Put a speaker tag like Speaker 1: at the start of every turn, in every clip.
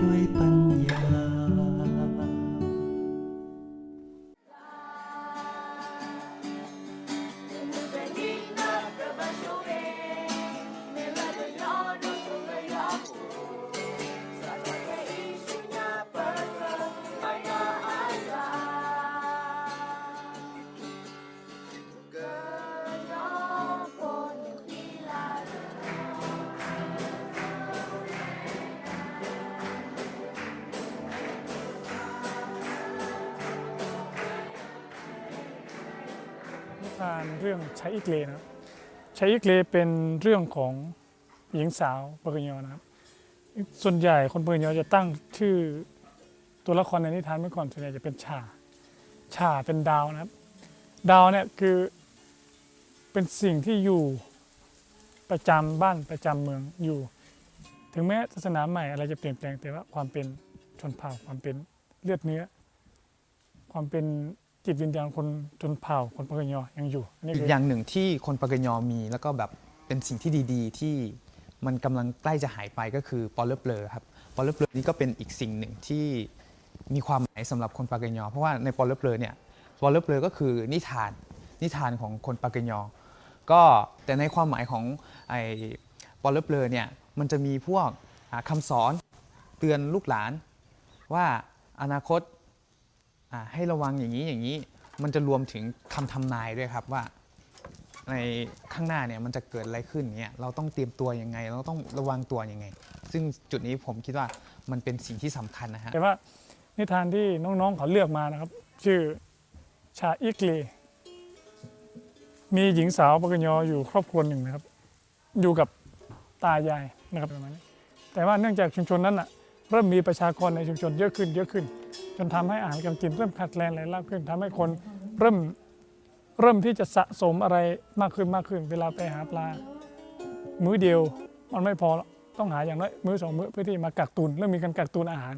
Speaker 1: 对吧 ทานเรื่องใช้อิกเลนะครับใช้อิกเลเป็นเรื่องของหญิงสาวปากยอนะครับ ส่วนใหญ่คนปากยอจะตั้งชื่อตัวละครในนิทานเมื่อก่อนส่วนใหญ่จะเป็นชาชาเป็นดาวนะครับ ดาวเนี่ยคือเป็นสิ่งที่อยู่ประจำบ้านประจำเมืองอยู่ ถึงแม้ศาสนาใหม่อะไรจะเปลี่ยนแปลงแต่ว่าความเป็นชนเผ่าความเป็นเลือดเนื้อ ความเป็น จิตวิญญาณคนชนเผ่าคนปากยอยังอยู่อันนี้
Speaker 2: อี
Speaker 1: คื
Speaker 2: ก
Speaker 1: อ
Speaker 2: อย่างหนึ่งที่คนปากยอมีแล้วก็แบบเป็นสิ่งที่ดีๆ ที่มันกำลังใกล้จะหายไปก็คือปอลเลเบลอครับปอลเลเบลอนี่ก็เป็นอีกสิ่งหนึ่งที่มีความหมายสำหรับคนปากยอเพราะว่าในปอลเลเบลอเนี่ยปอลเลเบลอก็คือนิทานนิทานของคนปากยอก็แต่ในความหมายของไอ้ปอลเลเบลอเนี่ยมันจะมีพวกอ่าคำสอนเตือนลูกหลาน ว่าอนาคต ให้ระวังอย่างนี้อย่างนี้ มันจะรวมถึงคำทำนายด้วยครับว่า ในข้างหน้าเนี่ยมันจะเกิดอะไรขึ้นเนี่ยเราต้องเตรียมตัวยังไง เราต้องระวังตัวยังไง ซึ่งจุดนี้ผมคิดว่ามันเป็นสิ่งที่สำคัญนะฮะ
Speaker 1: แต่ว่านิทานที่น้องๆเขาเลือกมานะครับ ชื่อชาอิกเลมีหญิงสาวปกยออยู่ครอบครัวหนึ่งนะครับ อยู่กับตายายนะครับประมาณนี้แต่ว่าเนื่องจากชุมชนนั้นอะ เริ่มมีประชากรในชุมชนเยอะขึ้นเยอะขึ้น จนทำให้อาหารการกินเริ่มขาดแคลนหลายรอบขึ้นทำให้คนเริ่มเริ่มที่จะสะสมอะไรมากขึ้นมากขึ้น เวลาไปหาปลา มื้อเดียวมันไม่พอต้องหาอย่างน้อยมื้อสองมื้อเพื่อที่มากักตุนเริ่มมีการกักตุนอาหาร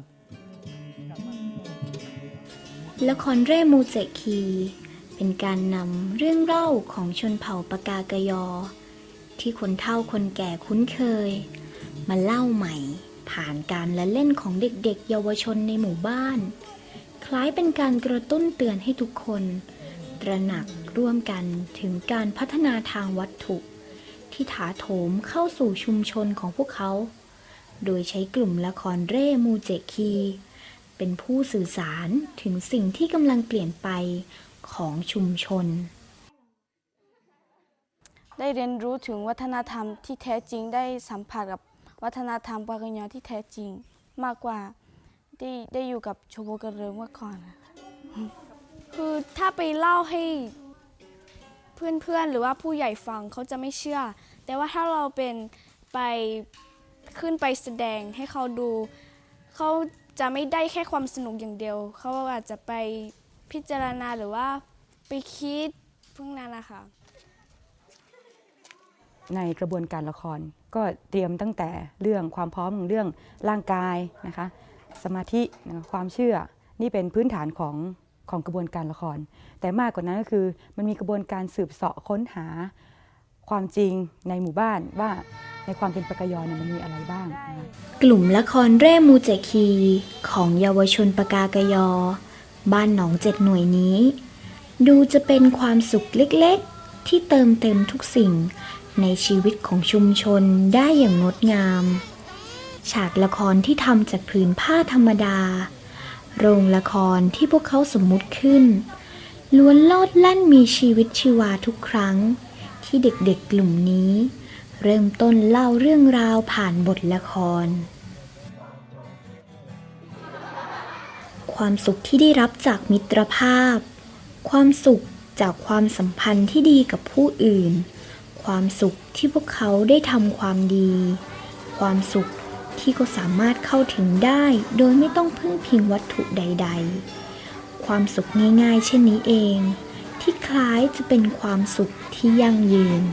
Speaker 3: ละครเร่มูเจคี เป็นการนำเรื่องเล่าของชนเผ่าปากากยอ ที่คนเฒ่าคนแก่คุ้นเคย มาเล่าใหม่ ผ่านการละเล่นของเด็กๆ เยาวชนในหมู่บ้าน คล้ายเป็นการกระตุ้นเตือนให้ทุกคน ตระหนักร่วมกันถึงการพัฒนาทางวัตถุ ที่ถาโถมเข้าสู่ชุมชนของพวกเขา โดยใช้กลุ่มละครเร่มูเจคี เป็นผู้สื่อสารถึงสิ่งที่กำลังเปลี่ยนไปของชุมชน
Speaker 4: ได้เรียนรู้ถึงวัฒนธรรมที่แท้จริงได้สัมผัสกับ วัฒนธรรมปากยอที่แท้จริง มากกว่าได้ได้อยู่กับโชโบกระเริเมื่อก่อนนะคะ
Speaker 5: คือถ้าไปเล่าให้เพื่อนๆ หรือว่าผู้ใหญ่ฟังเขาจะไม่เชื่อ แต่ว่าถ้าเราเป็นไปขึ้นไปแสดงให้เขาดู เขาจะไม่ได้แค่ความสนุกอย่างเดียว เขาอาจจะไปพิจารณาหรือว่าไปคิดพวกนั้นนะคะ
Speaker 6: ในกระบวนการละคร ก็เตรียมตั้งแต่เรื่องความพร้อมของเรื่องร่างกายนะคะสมาธิความเชื่อนี่เป็นพื้นฐานของของกระบวนการละคร แต่มากกว่านั้นก็คือมันมีกระบวนการสืบเสาะค้นหาความจริงในหมู่บ้านว่าในความเป็นปกยอเนี่ยมันมีอะไรบ้าง
Speaker 3: กลุ่มละครเร่มูเจคีของเยาวชนปากากยอ บ้านหนองเจ็ดหน่วยนี้ ดูจะเป็นความสุขเล็กๆ ที่เติมเต็มทุกสิ่ง ในชีวิตของชุมชนได้อย่างงดงาม ฉากละครที่ทำจากผืนผ้าธรรมดา โรงละครที่พวกเขาสมมุติขึ้น ล้วนโลดแล่นมีชีวิตชีวาทุกครั้ง ที่เด็กๆกลุ่มนี้ เริ่มต้นเล่าเรื่องราวผ่านบทละคร ความสุขที่ได้รับจากมิตรภาพ ความสุขจากความสัมพันธ์ที่ดีกับผู้อื่น ความสุขที่พวกเขาได้ทำความดี ความสุขที่เขาสามารถเข้าถึงได้โดยไม่ต้องพึ่งพิงวัตถุใด ๆ ความสุขง่ายๆ เช่นนี้เอง ที่คล้ายจะเป็นความสุขที่ยั่งยืน